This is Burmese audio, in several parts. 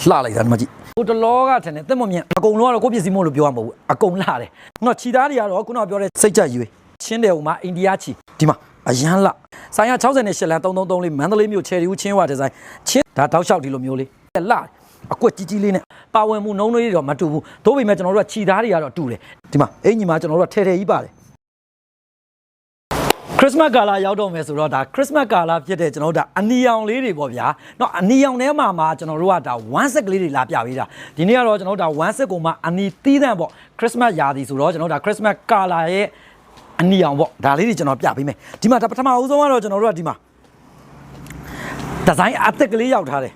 လှလိုက်တာဒီမှာကြည့်ဟိုတလောကထင်တယ်တက်မမြင်အကုန်လုံးကတော့ကိုယ့်ပစ္စည်းမို့လို့ပြောရမှာမဟုတ်ဘူးအကုန်လှတယ်နော်ခြီသားတွေကတော့ခုနကပြောတဲ့စိတ်ကြရွေးချင်းတယ်ဟိုမှာအိန္ဒိယခြီဒီမှာအရန်လှဆိုင်ရ68လမ်း333လေးမန္တလေးမြို့ချယ်ရီဦးချင်းဝဒီဇိုင်းချင်းဒါတောက်လျှောက်ဒီလိုမျိုးလေးလှတယ်အကွက်ကြီးကြီးလေးနဲ့ပါဝင်မှုနှုံးလေးတွေတော့မတူဘူးသို့ပေမဲ့ကျွန်တော်တို့ကခြီသားတွေကတော့တူတယ်ဒီမှာအင်ကြီးမှာကျွန်တော်တို့ကထဲထဲကြီးပါတယ် ခရစ်စမတ်ကာလာရောက်တော့မယ်ဆိုတော့ဒါခရစ်စမတ်ကာလာဖြစ်တဲ့ကျွန်တော်တို့ဒါအနီရောင်လေးတွေပေါ့ဗျာเนาะအနီရောင်ထဲမှာမှာကျွန်တော်တို့ကဒါ1 set ကလေးတွေလာပြပေးတာဒီနေ့ကတော့ကျွန်တော်တို့ဒါ1 set ကိုမှအနီသီးသန့်ပေါ့ခရစ်စမတ်ရာသီဆိုတော့ကျွန်တော်တို့ဒါခရစ်စမတ်ကာလာရဲ့အနီရောင်ပေါ့ဒါလေးတွေကျွန်တော်ပြပေးမယ်ဒီမှာဒါပထမဦးဆုံးကတော့ကျွန်တော်တို့ကဒီမှာဒီဇိုင်းအသက်ကလေးရောက်ထားတယ်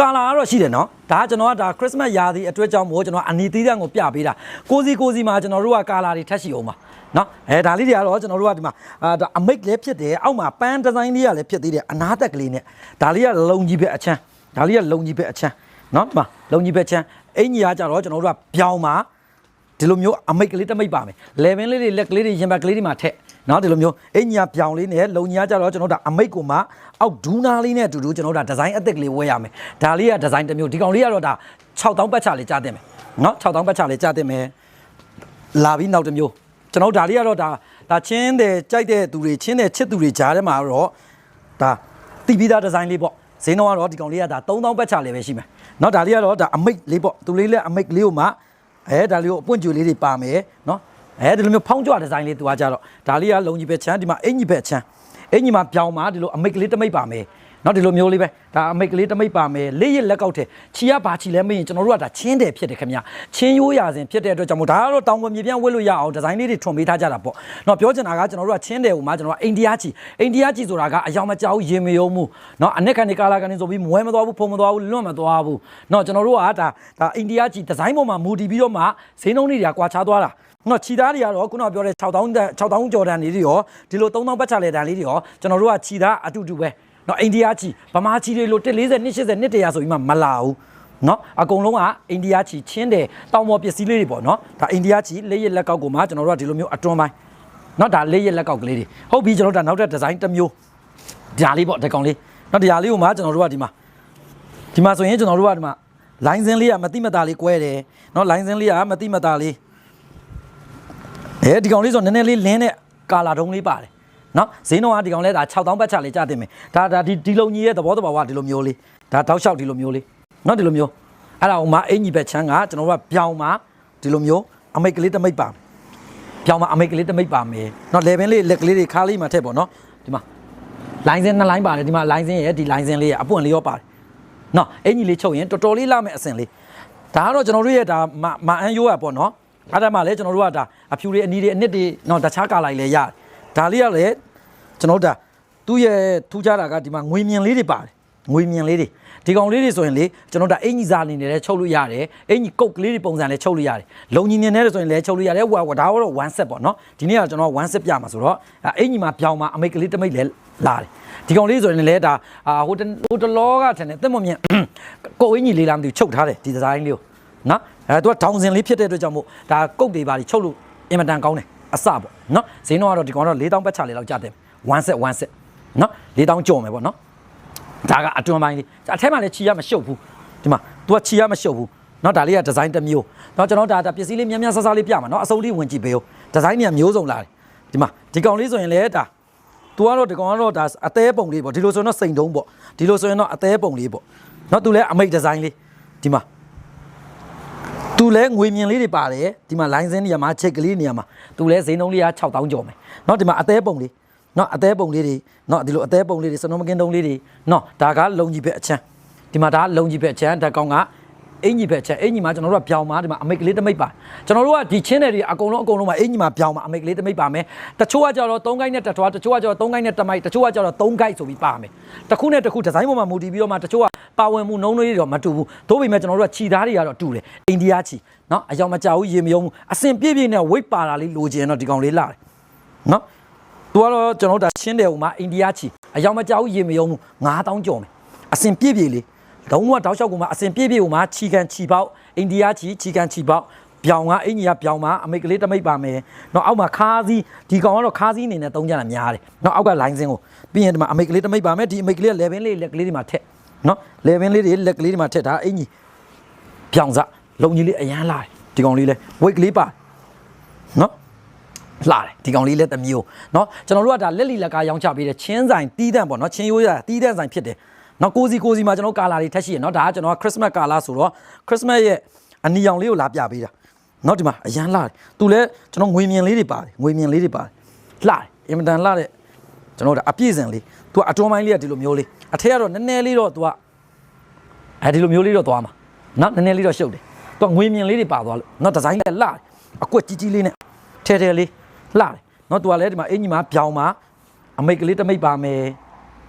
ကာလာကတော့ရှိတယ်နော်ဒါကကျွန်တော်ကဒါခရစ်စမတ်ရာသီအတွက်ကြောင့်မို့ကျွန်တော်အနီသီးသန့်ကိုပြပေးတာကိုစီကိုစီမှာကျွန်တော်တို့ကကာလာတွေထက်ရှိအောင်ပါနော်အဲဒါလေးတွေကတော့ကျွန်တော်တို့ကဒီမှာအာဒါအမိတ်လည်းဖြစ်တယ်အောက်မှာပန်းဒီဇိုင်းလေးကလည်းဖြစ်သေးတယ်အနားသက်ကလေးနဲ့ဒါလေးကလုံကြီးပဲအချမ်းဒါလေးကလုံကြီးပဲအချမ်းနော်ဒီမှာလုံကြီးပဲအချမ်းအင်ကြီးကကြတော့ကျွန်တော်တို့ကပြောင်းမှာဒီလိုမျိုးအမိတ်ကလေးတစ်မိတ်ပါမယ်လေပင်လေးတွေလက်ကလေးတွေရင်ဘတ်ကလေးတွေမှာထက် နော်ဒီလိုမျိုးအညာပြောင်လေးနဲ့လုံညာကြတော့ကျွန်တော်ဒါအမိတ်ကိုမှအောက်ဒူးနာလေးနဲ့အတူတူကျွန်တော်ဒါဒီဇိုင်းအသစ်ကလေးဝယ်ရမယ်ဒါလေးကဒီဇိုင်းတစ်မျိုးဒီကောင်လေးကတော့ဒါ6000ပတ်ချလေးကြားတင်မယ်နော်6000ပတ်ချလေးကြားတင်မယ်လာပြီးနောက်တစ်မျိုးကျွန်တော်ဒါလေးကတော့ဒါဒါချင်းတယ်ကြိုက်တဲ့သူတွေချင်းတယ်ချစ်သူတွေကြားထဲမှာတော့ဒါတီးပြီးသားဒီဇိုင်းလေးပေါ့ဈေးနှုန်းကတော့ဒီကောင်လေးကဒါ3000ပတ်ချလေးပဲရှိမယ်နော်ဒါလေးကတော့ဒါအမိတ်လေးပေါ့သူလေးလည်းအမိတ်လေးကိုမှအဲဒါလေးကိုအပွင့်ကျူလေးတွေပါမယ်နော် အဲဒီလိုမျိုးဖောင်းကြွဒီဇိုင်းလေးသူကကြတော့ဒါလေးကလုံကြီးပဲချမ်းဒီမှာအင်ကြီးပဲချမ်းအင်ကြီးမှာပြောင်းမှာဒီလိုအမိတ်ကလေးတစ်မိတ်ပါမယ်နော်ဒီလိုမျိုးလေးပဲဒါအမိတ်ကလေးတစ်မိတ်ပါမယ်လေးရလက်ကောက်တဲ့ချီရပါချီလဲမရင်ကျွန်တော်တို့ကဒါချင်းတယ်ဖြစ်တယ်ခင်ဗျချင်းရိုးရာစဉ်ဖြစ်တဲ့အတွက်ကြောင့်မို့ဒါကတော့တောင်ပေါ်မြေပြန့်ဝတ်လို့ရအောင်ဒီဇိုင်းလေးတွေထွန်ပေးထားကြတာပေါ့နော်ပြောချင်တာကကျွန်တော်တို့ကချင်းတယ်ဟိုမှာကျွန်တော်ကအိန္ဒိယချီအိန္ဒိယချီဆိုတာကအယောင်မကြောက်ရင်မယုံမှုနော်အနက်ခံနေကာလာကနေဆိုပြီးမွဲမသွားဘူးဖုံမသွားဘူးလွတ်မသွားဘူးနော်ကျွန်တော်တို့ကဒါဒါအိန္ဒိယချီဒီဇိုင်းပေါ်မှာမူတည်ပြီးတော့မှဈေးနှုန်းတွေကကွာခြားသွားတာ နော်ခြီသားတွေကတော့ခုနကပြောတဲ့6000 6000ကျော်တန်လေးတွေရောဒီလို3000ပတ်ချလေတန်လေးတွေရောကျွန်တော်တို့ကခြီသားအတူတူပဲနော်အိန္ဒိယချီဗမာချီတွေလို140 280 200ဆိုပြီးမှမလာဘူးနော်အကုန်လုံးကအိန္ဒိယချီချင်းတယ်တောင်ပေါ်ပစ္စည်းလေးတွေပေါ့နော်ဒါအိန္ဒိယချီလက်ရလက်ကောက်ကိုမှကျွန်တော်တို့ကဒီလိုမျိုးအတွန်းပိုင်းနော်ဒါလက်ရလက်ကောက်ကလေးတွေဟုတ်ပြီကျွန်တော်တို့ဒါနောက်ထပ်ဒီဇိုင်းတစ်မျိုးဒါလေးပေါ့ဒီကောင်လေးနော်ဒီဟာလေးကိုမှကျွန်တော်တို့ကဒီမှာဒီမှာဆိုရင်ကျွန်တော်တို့ကဒီမှာလိုင်းစင်းလေးကမတိမတာလေးကွဲတယ်နော်လိုင်းစင်းလေးကမတိမတာလေး အဲဒီကောင်လေးဆိုနည်းနည်းလေးလင်းတဲ့ကာလာတုံးလေးပါတယ်နော်ဈေးနှုန်းကဒီကောင်လဲဒါ6000ပတ်ချလေးကြတင်မယ်ဒါဒါဒီဒီလုံကြီးရဲ့သဘောတဘာဝဒီလိုမျိုးလေးဒါတောက်လျှောက်ဒီလိုမျိုးလေးနော်ဒီလိုမျိုးအဲ့ဒါဟိုမှာအင်ကြီးပဲချမ်းကကျွန်တော်တို့ကပြောင်းမှာဒီလိုမျိုးအမိတ်ကလေးတစ်မိတ်ပါပြောင်းမှာအမိတ်ကလေးတစ်မိတ်ပါမယ်နော်လေပင်လေးလက်ကလေးတွေခါလေးမှာထည့်ပေါ့နော်ဒီမှာလိုင်းစင်းနှစ်လိုင်းပါတယ်ဒီမှာလိုင်းစင်းရဲ့ဒီလိုင်းစင်းလေးရဲ့အပွင့်လေးရောပါတယ်နော်အင်ကြီးလေးချုပ်ရင်တော်တော်လေးလာမယ်အစင်လေးဒါကတော့ကျွန်တော်တို့ရဲ့ဒါမမအန်ရိုးရပေါ့နော် အဲ့ဒါမှလည်းကျွန်တော်တို့ကဒါအဖြူတွေအနီတွေအနစ်တွေနော်တခြားကာလိုက်လည်းရတယ်ဒါလေးကလည်းကျွန်တော်တို့ဒါသူ့ရဲ့ထူးခြားတာကဒီမှာငွေမြင်လေးတွေပါတယ်ငွေမြင်လေးတွေဒီကောင်လေးတွေဆိုရင်လေကျွန်တော်တို့ဒါအင်ကြီးစားအနေနဲ့လည်းချုပ်လို့ရတယ်အင်ကြီးကုတ်ကလေးတွေပုံစံလည်းချုပ်လို့ရတယ်လုံကြီးမြင်နေတယ်ဆိုရင်လည်းချုပ်လို့ရတယ်ဟိုကဒါကတော့1 set ပေါ့နော်ဒီနေ့ကကျွန်တော်1 set ပြမှာဆိုတော့အင်ကြီးမှာပြောင်းမှာအမိတ်ကလေးတစ်မိတ်လည်းလာတယ်ဒီကောင်လေးဆိုရင်လည်းဒါအာဟိုတဟိုတလောကထင်တယ်တက်မမြင်ကိုအင်ကြီးလေးလားမသိဘူးချုပ်ထားတယ်ဒီဒီဇိုင်းလေးကို နော်အဲသူကဒေါင်စင်လေးဖြစ်တဲ့အတွက်ကြောင့်မို့ဒါကုတ်တွေပါချုပ်လို့အင်မတန်ကောင်းတယ်အစပေါ့နော်ဈေးနှုန်းကတော့ဒီကောင်တော့4000ပတ်ချလေးလောက်ကြတယ်1 set 1 set နော်4000ကျော်မယ်ပေါ့နော်ဒါကအတွန်းပိုင်းလေးအထက်မှာလည်းချီရမရှုပ်ဘူးဒီမှာ तू ကချီရမရှုပ်ဘူးနော်ဒါလေးကဒီဇိုင်းတစ်မျိုးတော့ကျွန်တော်ဒါဒါပစ္စည်းလေးများများဆဆလေးပြမှာနော်အစုံလေးဝင်ကြည့်ပေးဦးဒီဇိုင်းတွေကမျိုးစုံလာတယ်ဒီမှာဒီကောင်လေးဆိုရင်လည်းဒါ तू ကတော့ဒီကောင်ကတော့ဒါအသေးပုံလေးပေါ့ဒီလိုဆိုရင်တော့စိန်တုံးပေါ့ဒီလိုဆိုရင်တော့အသေးပုံလေးပေါ့နော် तू လည်းအမိတ်ဒီဇိုင်းလေးဒီမှာ သူလဲငွေမြင်လေးတွေပါတယ်ဒီမှာ line စင်းနေရာမှာချိတ်ကလေးနေရာမှာသူလဲဈေးနှုန်းလေးက6000ကျော်မယ်เนาะဒီမှာအသေးပုံလေးเนาะအသေးပုံလေးတွေเนาะဒီလိုအသေးပုံလေးတွေစနုံမကင်းတုံးလေးတွေเนาะဒါကလုံကြီးပဲအချမ်းဒီမှာဒါကလုံကြီးပဲအချမ်းဓာတ်ကောင်က အင်ကြီးပဲအချမ်းအင်ကြီးမှာကျွန်တော်တို့ကပြောင်းမှာဒီမှာအမိတ်ကလေးတစ်မိတ်ပါကျွန်တော်တို့ကဒီချင်းတွေအကုန်လုံးအကုန်လုံးမှာအင်ကြီးမှာပြောင်းမှာအမိတ်ကလေးတစ်မိတ်ပါမယ်တချို့ကကြတော့3ကိုင်းနဲ့တစ်ထွားတချို့ကကြတော့3ကိုင်းနဲ့တစ်မိုက်တချို့ကကြတော့3ကိုက်ဆိုပြီးပါမယ်တစ်ခုနဲ့တစ်ခုဒီဇိုင်းပေါ်မှာမူတည်ပြီးတော့မှတချို့ကပါဝင်မှုနှုံးလေးတွေတော့မတူဘူးသို့ပေမဲ့ကျွန်တော်တို့ကခြီသားတွေကတော့တူတယ်အိန္ဒိယခြီနော်အယောင်မကြောက်ဘူးရေမယုံဘူးအစင်ပြည့်ပြည့်နဲ့ဝိတ်ပါတာလေးလိုချင်တော့ဒီကောင်လေးလာတယ်နော်သူကတော့ကျွန်တော်တို့ဒါချင်းတယ်ဟိုမှာအိန္ဒိယခြီအယောင်မကြောက်ဘူးရေမယုံဘူး9000ကျော်မယ်အစင်ပြည့်ပြည့်လေး လုံးဝတောက်လျှောက်ကူမှာအစင်ပြည့်ပြည့်ဟိုမှာခြီကန်ခြီပေါက်အိန္ဒိယခြီခြီကန်ခြီပေါက်ပြောင်ကအင်ကြီးကပြောင်မှာအမိတ်ကလေးတစ်မိတ်ပါမယ်။နောက်အောက်မှာခါးစည်းဒီကောင်ကတော့ခါးစည်းအနေနဲ့သုံးကြတာများတယ်။နောက်အောက်ကလိုင်းစင်းကိုပြီးရင်ဒီမှာအမိတ်ကလေးတစ်မိတ်ပါမယ်ဒီအမိတ်ကလေးက level လေးလက်ကလေးဒီမှာထက် နော်လေဗင်းလေးတွေလက်ကလေးတွေမှာထည့်ထားအင်ကြီးပြောင်စလုံကြီးလေးအရန်လာတယ်ဒီကောင်လေးလဲဝိတ်ကလေးပါနော်လာတယ်ဒီကောင်လေးလဲတစ်မျိုးเนาะကျွန်တော်တို့ကဒါလက်လီလက်ကားရောင်းချပေးတဲ့ချင်းဆိုင်တီးတန့်ပေါ့เนาะချင်းရိုးရတီးတန့်ဆိုင်ဖြစ်တယ် နော်ကိုစီကိုစီမှာကျွန်တော်ကာလာတွေထက်ရှိရနော်ဒါကကျွန်တော်ကခရစ်စမတ်ကာလာဆိုတော့ခရစ်စမတ်ရဲ့အနီရောင်လေးကိုလာပြပေးတာနော်ဒီမှာအရန်လာတယ်သူလည်းကျွန်တော်ငွေမြင်လေးတွေပါတယ်ငွေမြင်လေးတွေပါတယ်လာတယ်အင်မတန်လာတဲ့ကျွန်တော်ဒါအပြည့်စံလေးသူကအတော်မိုင်းလေးကဒီလိုမျိုးလေးအထက်ကတော့နည်းနည်းလေးတော့သူကအဲဒီလိုမျိုးလေးတော့သွားမှာနော်နည်းနည်းလေးတော့ရှုပ်တယ်သူကငွေမြင်လေးတွေပါသွားလို့နော်ဒီဇိုင်းလည်းလာတယ်အကွက်ကြီးကြီးလေးနဲ့ထဲထဲလေးလာတယ်နော်သူကလည်းဒီမှာအင်ကြီးမှာပြောင်မှာအမိတ်ကလေးတမိတ်ပါမယ်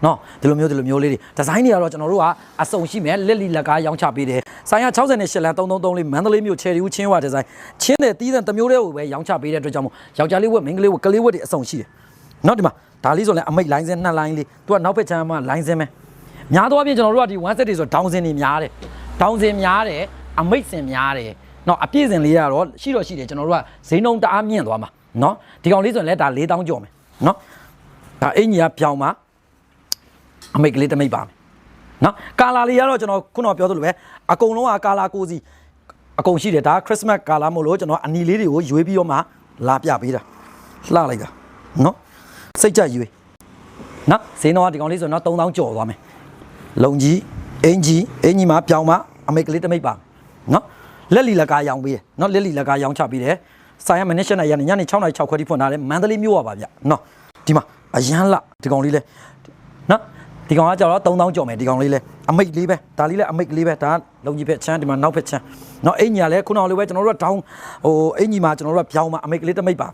နော်ဒီလိုမျိုးဒီလိုမျိုးလေးတွေဒီဇိုင်းတွေကတော့ကျွန်တော်တို့ကအစုံရှိမယ်လက်လီလက်ကားရောင်းချပေးတယ်ဆိုင်ရ68လမ်း333လေးမန္တလေးမြို့ချယ်ရီဦးချင်းဝဒီဇိုင်းချင်းတဲ့တီးတဲ့တစ်မျိုးတည်းကိုပဲရောင်းချပေးတဲ့အတွက်ကြောင့်မို့ယောက်ျားလေးဝက်မိန်းကလေးဝက်ကလေးဝက်တွေအစုံရှိတယ်နော်ဒီမှာဒါလေးဆိုလည်းအမိတ်လိုင်းစင်းနှစ်လိုင်းလေးသူကနောက်ဖက်ချမ်းမှာလိုင်းစင်းပဲများသောအားဖြင့်ကျွန်တော်တို့ကဒီ1 set တွေဆိုဒေါင်းစင်တွေများတယ်ဒေါင်းစင်များတယ်အမိတ်စင်များတယ်နော်အပြည့်စင်လေးကတော့ရှိတော့ရှိတယ်ကျွန်တော်တို့ကဈေးနှုန်းတအားမြင့်သွားမှာနော်ဒီကောင်လေးဆိုရင်လည်းဒါ4000ကျော်မယ်နော်ဒါအင်ကြီးကပြောင်းမှာ အမိတ်ကလေးတစ်မိတ်ပါမယ်နော်ကာလာလေးကတော့ကျွန်တော်ခုနကပြောသလိုပဲအကုန်လုံးကကာလာကိုစီအကုန်ရှိတယ်ဒါခရစ်စမတ်ကာလာမို့လို့ကျွန်တော်အနီလေးတွေကိုရွေးပြီးတော့မှလာပြပေးတာလှလိုက်တာနော်စိတ်ကြရွေးနော်ဈေးတော့ဒီကောင်လေးဆိုတော့3000ကျော်သွားမယ်လုံကြီးအင်ကြီးအင်ကြီးမှာပြောင်းမှာအမိတ်ကလေးတစ်မိတ်ပါမယ်နော်လက်လီလက်ကားရောင်းပေးတယ်နော်လက်လီလက်ကားရောင်းချပေးတယ်ဆိုင်ရမနစ်ရှနဲ့ရညနေ6နာရီ6ခွဲတိဖွင့်ထားတယ်မန္တလေးမြို့ပါဗျနော်ဒီမှာအရန်လဒီကောင်လေးလဲနော် ဒီကောင်ကကြောက်တော့3000ကျော်မယ်ဒီကောင်လေးလဲအမိတ်လေးပဲဒါလေးလဲအမိတ်လေးပဲဒါကလုံကြီးဖက်ချမ်းဒီမှာနောက်ဖက်ချမ်းเนาะအင်ကြီးကလည်းခုနကလိုပဲကျွန်တော်တို့ကဒေါင်းဟိုအင်ကြီးမှာကျွန်တော်တို့ကပြောင်းမှာအမိတ်ကလေးတစ်မိတ်ပါ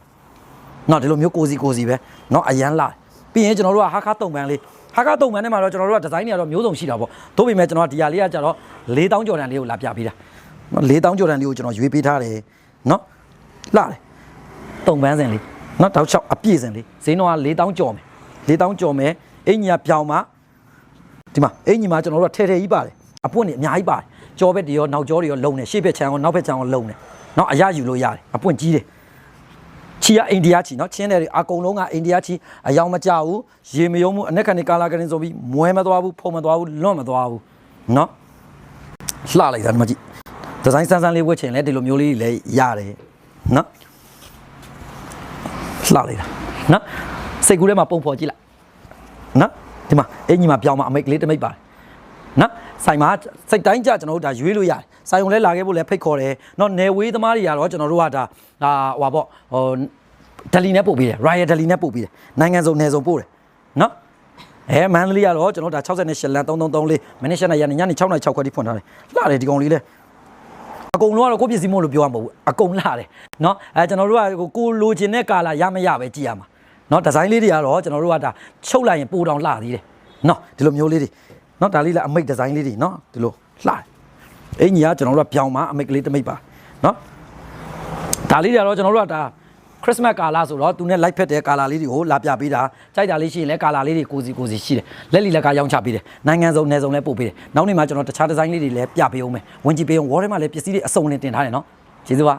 เนาะဒီလိုမျိုးကိုစီကိုစီပဲเนาะအရန်လာပြီးရင်ကျွန်တော်တို့ကဟာခါတုံပန်းလေးဟာခါတုံပန်းထဲမှာတော့ကျွန်တော်တို့ကဒီဇိုင်းတွေကတော့မျိုးစုံရှိတာပေါ့သို့ပေမဲ့ကျွန်တော်ကဒီဟာလေးကကြတော့4000ကျော်တန်လေးကိုလာပြပေးတာเนาะ4000ကျော်တန်လေးကိုကျွန်တော်ရွေးပေးထားတယ်เนาะလာတယ်တုံပန်းစင်လေးเนาะတောက်ချောက်အပြည့်စင်လေးဈေးနှုန်းက4000ကျော်မယ်4000ကျော်မယ်အင်ကြီးကပြောင်းမှာ ဒီမှာအင်ကြီးမှာကျွန်တော်တို့ကထဲထဲကြီးပါတယ်အပွင့်နေအများကြီးပါတယ်ကြောဘက်တွေရောနောက်ကြောတွေရောလုံနေရှေ့ဘက်ချမ်းရောနောက်ဘက်ချမ်းရောလုံနေနော်အရယူလို့ရတယ်အပွင့်ကြီးတယ်ချီကအိန္ဒိယချီနော်ချင်းတယ်တွေအကုန်လုံးကအိန္ဒိယချီအယောင်မကြဘူးရေမယုံဘူးအနက်ခံနေကာလာကရင်ဆိုပြီးမွဲမသွားဘူးဖုံမသွားဘူးလွတ်မသွားဘူးနော်လှလိုက်တာဒီမှာကြည့်ဒီဇိုင်းဆန်းဆန်းလေးဝတ်ချင်လဲဒီလိုမျိုးလေးလည်းရတယ်နော်လှလိုက်တာနော်စိတ်ကူးထဲမှာပုံဖော်ကြည့်လိုက်နော် ဒီမှာအင်ကြီးမှာပြောင်းမှာအမိတ်ကလေးတမိတ်ပါတယ်နော်ဆိုင်မှာစိတ်တိုင်းကြကျွန်တော်တို့ဒါရွေးလို့ရတယ်ဆိုင်ုံလဲလာခဲ့ဖို့လဲဖိတ်ခေါ်တယ်နော်နယ်ဝေးသမားတွေကတော့ကျွန်တော်တို့ကဒါဟာဟွာပေါ့ဟိုဒလီနဲ့ပို့ပေးတယ်ရိုင်ယာဒလီနဲ့ပို့ပေးတယ်နိုင်ငံစုံနယ်စုံပို့တယ်နော်အဲမန္တလေးကတော့ကျွန်တော်ဒါ68လမ်း3334မိနစ်7နာရီညနေ6နာရီ6ခွဲတိဖွင့်ထားတယ်လှတယ်ဒီကောင်လေးလဲအကုန်လုံးကတော့ကိုပစ္စည်းမို့လို့ပြောရမှာဘူးအကုန်လှတယ်နော်အဲကျွန်တော်တို့ကကိုလိုချင်တဲ့ကာလာရမရပဲကြည်ရမှာ နော်ဒီဇိုင်းလေးတွေကတော့ကျွန်တော်တို့ကဒါချုပ်လိုက်ရင်ပိုတောင်လှသေးတယ်နော်ဒီလိုမျိုးလေးတွေနော်ဒါလေးလည်းအမိတ်ဒီဇိုင်းလေးတွေနော်ဒီလိုလှတယ်အင်ကြီးကကျွန်တော်တို့ကပြောင်းပါအမိတ်ကလေးတစ်မိတ်ပါနော်ဒါလေးတွေကတော့ကျွန်တော်တို့ကဒါခရစ်စမတ်ကာလာဆိုတော့သူနဲ့လိုက်ဖက်တဲ့ကာလာလေးတွေကိုလာပြပေးတာကြိုက်တာလေးရှိရင်လည်းကာလာလေးတွေကိုစီကိုစီရှိတယ်လက်လီလက်ကရောင်းချပေးတယ်နိုင်ငံစုံနယ်စုံလည်းပို့ပေးတယ်နောက်နေ့မှာကျွန်တော်တခြားဒီဇိုင်းလေးတွေလည်းပြပေးအောင်မယ်ဝင်ကြည့်ပေးအောင်ဝေါ်ထဲမှာလည်းပစ္စည်းတွေအစုံနဲ့တင်ထားတယ်နော်ကျေးဇူးပါ